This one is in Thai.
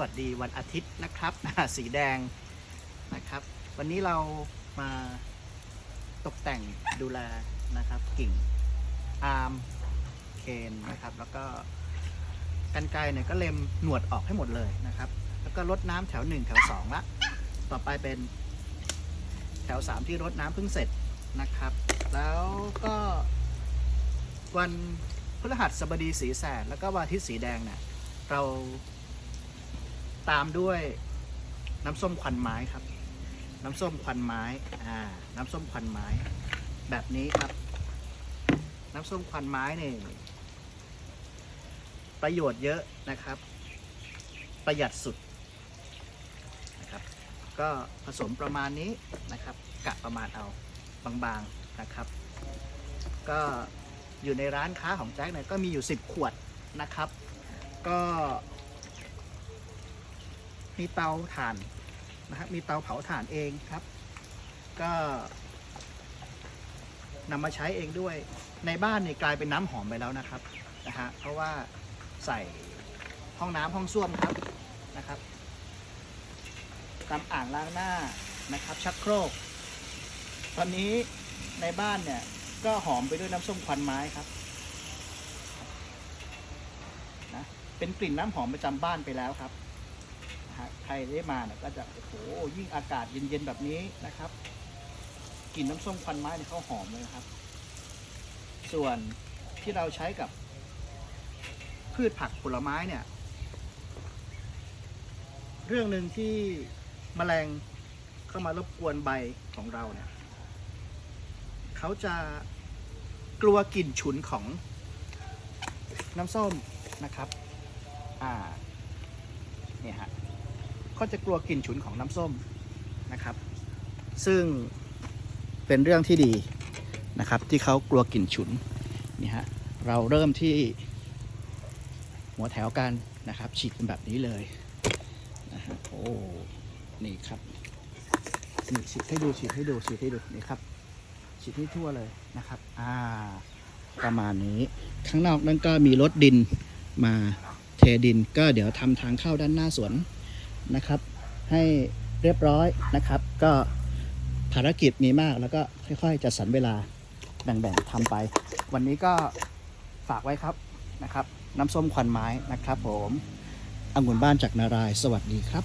สวัสดีวันอาทิตย์นะครับ สีแดงนะครับ วันนี้เรามาตกแต่งดูแลนะครับ กิ่งอาร์มเคนนะครับ แล้วก็กันไกเนี่ยก็เล็มหนวดออกให้หมดเลยนะครับ แล้วก็ลดน้ำแถวหนึ่งแถวสองละต่อไปเป็นแถวสามที่รดน้ำเพิ่งเสร็จนะครับ แล้วก็วันพฤหัสบดีสีแสดแล้วก็วันอาทิตย์สีแดงเนี่ยเรา ตามด้วยน้ำส้มควันไม้ครับ น้ำส้มควันไม้อ่าน้ำส้มควันไม้ แบบนี้ครับ น้ำส้มควันไม้เนี่ยประโยชน์เยอะนะครับ ประหยัดสุดนะครับ ก็ผสมประมาณนี้นะครับ กะประมาณเอาบางๆนะครับ ก็อยู่ในร้านค้าของแจ็คเนี่ยก็มีอยู่ 10 ขวดนะครับ ก็ มีเตาถ่านนะครับมีเตาเผาถ่านเองครับ ก็นำมาใช้เองด้วยในบ้านเนี่ยกลายเป็นน้ำหอมไปแล้วนะครับนะฮะเพราะว่าใส่ห้องน้ำห้องส้วมครับนะครับตามอ่างล้างหน้านะครับ ชักโครก ตอนนี้ในบ้านเนี่ยก็หอมไปด้วยน้ำส้มควันไม้ครับนะเป็นกลิ่นน้ำหอมประจำบ้านไปแล้วครับ ใครได้มาเนี่ยก็จะโอ้โหยิ่งอากาศเย็นๆแบบนี้นะครับกลิ่นน้ำส้มควันไม้เนี่ยเขาหอมเลยนะครับ ส่วนที่เราใช้กับ พืชผักผลไม้เนี่ย เรื่องหนึ่งที่แมลงเข้ามารบกวนใบของเราเนี่ยเขาจะกลัวกลิ่นฉุนของน้ำส้มนะครับ อ่า เนี่ยฮะ ก็จะกลัวกลิ่นฉุนของน้ำส้มนะครับ ซึ่งเป็นเรื่องที่ดีนะครับที่เขากลัวกลิ่นฉุนนี่ฮะเราเริ่มที่หัวแถวกันนะครับฉีดเป็นแบบนี้เลยนะฮะโอ้นี่ครับนี่ฉีดให้ดูฉีดให้ดูฉีดให้ดูนี่ครับฉีดให้ทั่วเลยนะครับอ่าประมาณนี้ข้างนอกนั่นก็มีรถดินมาเทดินก็เดี๋ยวทำทางเข้าด้านหน้าสวน นะครับ ให้เรียบร้อยนะครับ ก็ภารกิจมีมากแล้วก็ค่อยๆจัดสรรเวลาแบ่งๆทำไป วันนี้ก็ฝากไว้ครับนะครับ น้ำส้มควันไม้นะครับผมองุ่นบ้านจากนาราย สวัสดีครับ